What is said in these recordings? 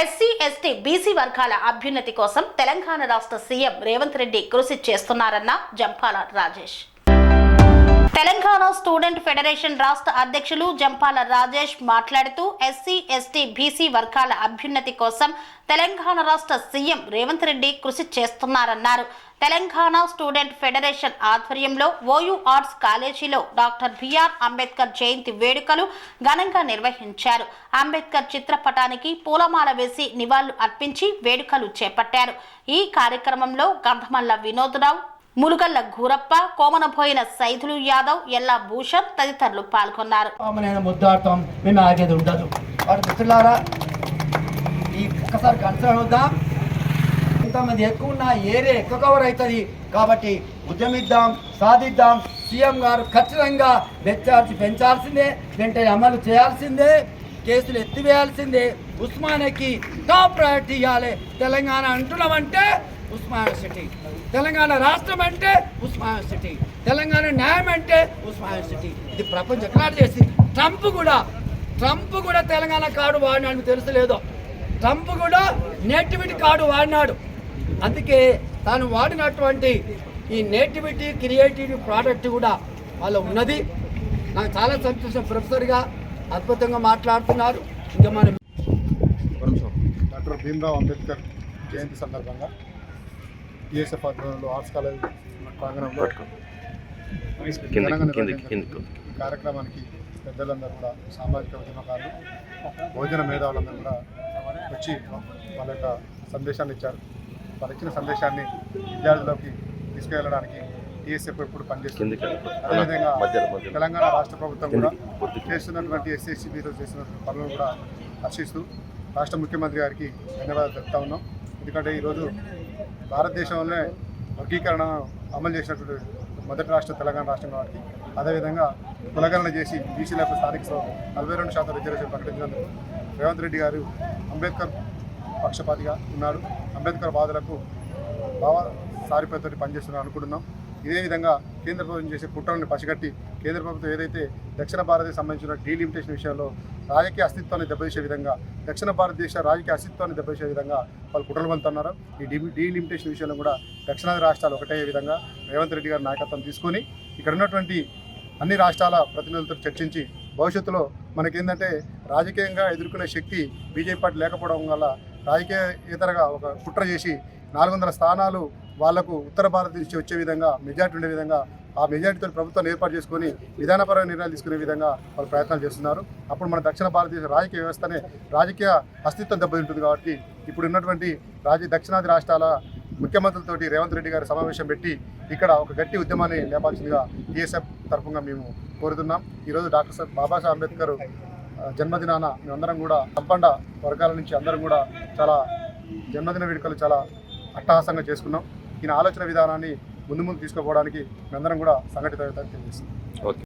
SC ST BC వర్గాల అభ్యున్నతి కోసం తెలంగాణ రాష్ట్ర సీఎం రేవంత్ రెడ్డి కృషి చేస్తున్నారన్న జంపాల రాజేష్. తెలంగాణ స్టూడెంట్ ఫెడరేషన్ రాష్ట్ర అధ్యక్షులు జంపాల రాజేష్ మాట్లాడుతూ ఎస్సీ ఎస్టీ బీసీ వర్గాల అభ్యున్నతి కోసం తెలంగాణ రాష్ట్ర సీఎం రేవంత్ రెడ్డి కృషి చేస్తున్నారన్నారు. తెలంగాణ స్టూడెంట్ ఫెడరేషన్ ఆధ్వర్యంలో ఓయూ ఆర్ట్స్ కాలేజీలో డాక్టర్ బిఆర్ అంబేద్కర్ జయంతి వేడుకలు ఘనంగా నిర్వహించారు. అంబేద్కర్ చిత్రపటానికి పూలమాల వేసి నివాళులు అర్పించి వేడుకలు చేపట్టారు. ఈ కార్యక్రమంలో గంధమల్ల వినోద్రావు ములుగల్ల ఘూరప్ప కోమనపోయిన సైదులు యాదవ్ ఎల్లా భూషణ్ తదితరులు పాల్గొన్నారు. నేను ముద్దాడతాం మేము ఆగేది ఉండదు. మిత్రులారా ఈ ఒక్కసారి కన్సర్న్ ఇంతమంది ఎక్కువ ఉన్న ఏరే ఎక్కువ కవర్ అవుతుంది కాబట్టి ఉద్యమిద్దాం సాధిద్దాం. సీఎం గారు ఖచ్చితంగా పెంచాల్సి పెంచాల్సిందే వెంటనే అమలు చేయాల్సిందే కేసులు ఎత్తివేయాల్సిందే. ఉస్మానికి టాప్ ప్రయారిటీ ఇవ్వాలి తెలంగాణ అంటున్నామంటే ఉస్మాన్ సిటీ. తెలంగాణ రాష్ట్రం అంటే ఉస్మాన్ సిటీ. తెలంగాణ న్యాయం అంటే ఉస్మాన్ సిటీ. ఇది ప్రపంచం ఎక్కడ చేసి ట్రంప్ కూడా ట్రంప్ కూడా తెలంగాణ కార్డు వాడినాడు మీకు ట్రంప్ కూడా నేటివిటీ కార్డు వాడినాడు. అందుకే తాను వాడినటువంటి ఈ నేటివిటీ క్రియేటివిటీ ప్రోడక్ట్ కూడా వాళ్ళ ఉన్నది. నాకు చాలా సంతోషం. ప్రొఫెసర్గా అద్భుతంగా మాట్లాడుతున్నారు. ఇంకా మనం డాక్టర్ భీమ్రావ్ అంబేద్కర్ జయంతి సందర్భంగా టీఎస్ఎఫ్ ఆధ్వర్యంలో ఆర్ట్స్ కాలేజ్ ప్రాంగణంలో కార్యక్రమానికి పెద్దలందరూ కూడా సామాజిక ఉద్యమకారులు భోజన మేధావులందరూ కూడా వచ్చి వాళ్ళ యొక్క సందేశాన్ని ఇచ్చారు. వాళ్ళు ఇచ్చిన సందేశాన్ని విద్యార్థులకి తీసుకెళ్ళడానికి టీఎస్ఎఫ్ ఎప్పుడు పనిచేస్తుంది? అదేవిధంగా తెలంగాణ రాష్ట్ర ప్రభుత్వం కూడా చేస్తున్నటువంటి ఎస్ఎస్సీబీతో చేస్తున్న పనులను కూడా హర్షిస్తూ రాష్ట్ర ముఖ్యమంత్రి గారికి ధన్యవాదాలు చెప్తా ఉన్నాం. ఎందుకంటే ఈరోజు భారతదేశంలోనే వర్గీకరణ అమలు చేసినటువంటి మొదటి రాష్ట్ర తెలంగాణ రాష్ట్రం కాబట్టి అదేవిధంగా కులగణన చేసి బీసీలకు స్థానిక నలభై రెండు శాతం రిజర్వేషన్ ప్రకటించినందుకు రేవంత్ రెడ్డి గారు అంబేద్కర్ పక్షపాతిగా ఉన్నాడు అంబేద్కర్ బాధలకు భావ సారిపేతోటి పనిచేస్తున్నారు అనుకుంటున్నాం. ఇదే విధంగా కేంద్ర ప్రభుత్వం చేసే కుట్రలను పసిగట్టి కేంద్ర ప్రభుత్వం ఏదైతే దక్షిణ భారతదేశం సంబంధించిన డీలిమిటేషన్ విషయంలో రాజకీయ అస్తిత్వాన్ని దెబ్బతీసే విధంగా దక్షిణ భారతదేశ రాజకీయ అస్తిత్వాన్ని దెబ్బతీసే విధంగా వాళ్ళు కుట్రలుబంతున్నారు ఈ డీ డీలిమిటేషన్ విషయంలో కూడా దక్షిణాది రాష్ట్రాలు ఒకటే విధంగా రేవంత్ రెడ్డి గారి నాయకత్వం తీసుకొని ఇక్కడ ఉన్నటువంటి అన్ని రాష్ట్రాల ప్రతినిధులతో చర్చించి భవిష్యత్తులో మనకేంటంటే రాజకీయంగా ఎదుర్కొనే శక్తి బీజేపీ పార్టీ లేకపోవడం వల్ల రాజకీయేతరగా ఒక కుట్ర చేసి నాలుగు వందల స్థానాలు వాళ్ళకు ఉత్తర భారతదేశం నుంచి వచ్చే విధంగా మెజార్టీ ఉండే విధంగా ఆ మెజారిటీతో ప్రభుత్వాన్ని ఏర్పాటు చేసుకొని విధానపరమైన నిర్ణయాలు తీసుకునే విధంగా వాళ్ళు ప్రయత్నాలు చేస్తున్నారు. అప్పుడు మన దక్షిణ భారతదేశ రాజకీయ వ్యవస్థనే రాజకీయ అస్తిత్వం దెబ్బతింటుంది కాబట్టి ఇప్పుడు ఉన్నటువంటి రాజ దక్షిణాది రాష్ట్రాల ముఖ్యమంత్రులతోటి రేవంత్ రెడ్డి గారి సమావేశం పెట్టి ఇక్కడ ఒక గట్టి ఉద్యమాన్ని లేపాల్సిందిగా టీఎస్ఎఫ్ తరఫుగా మేము కోరుతున్నాం. ఈరోజు డాక్టర్ సార్ బాబాసాహెబ్ అంబేద్కర్ జన్మదినాన మేమందరం కూడా సంపండ వర్గాల నుంచి అందరం కూడా చాలా జన్మదిన వేడుకలు చాలా అట్టహాసంగా చేసుకున్నాం. ఈయన ఆలోచన విధానాన్ని ముందు ముందు తీసుకుపోవడానికి మేమందరం కూడా సంఘటిత ఓకే.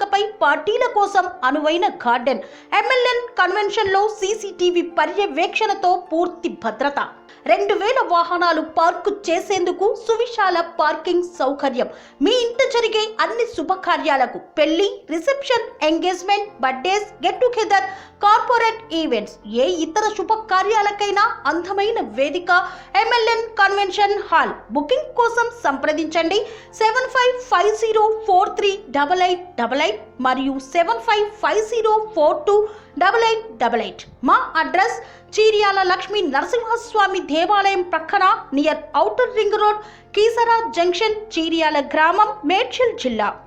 ఎంపికపై పార్టీల కోసం అనువైన గార్డెన్. ఎమ్మెల్యే కన్వెన్షన్లో సీసీటీవీ పర్యవేక్షణతో పూర్తి భద్రత. రెండు వేల వాహనాలు పార్కు చేసేందుకు సువిశాల పార్కింగ్ సౌకర్యం. మీ ఇంట జరిగే అన్ని శుభకార్యాలకు పెళ్ళి reception engagement birthdays get together corporate events ఏ ఇతర శుభకార్యాలకైనా అందమైన వేదిక ఎంఎల్ఎన్ కన్వెన్షన్ హాల్ బుకింగ్ కోసం సంప్రదించండి. Seven five five zero four three double eight double eight మరియు seven five five zero four two double eight double eight మా address Cheeryal Lakshmi Narasimhaswamy దేవాలయం ప్రక్కన near outer ring road Keesara junction Cheeryal గ్రామం మేడ్చల్ జిల్లా.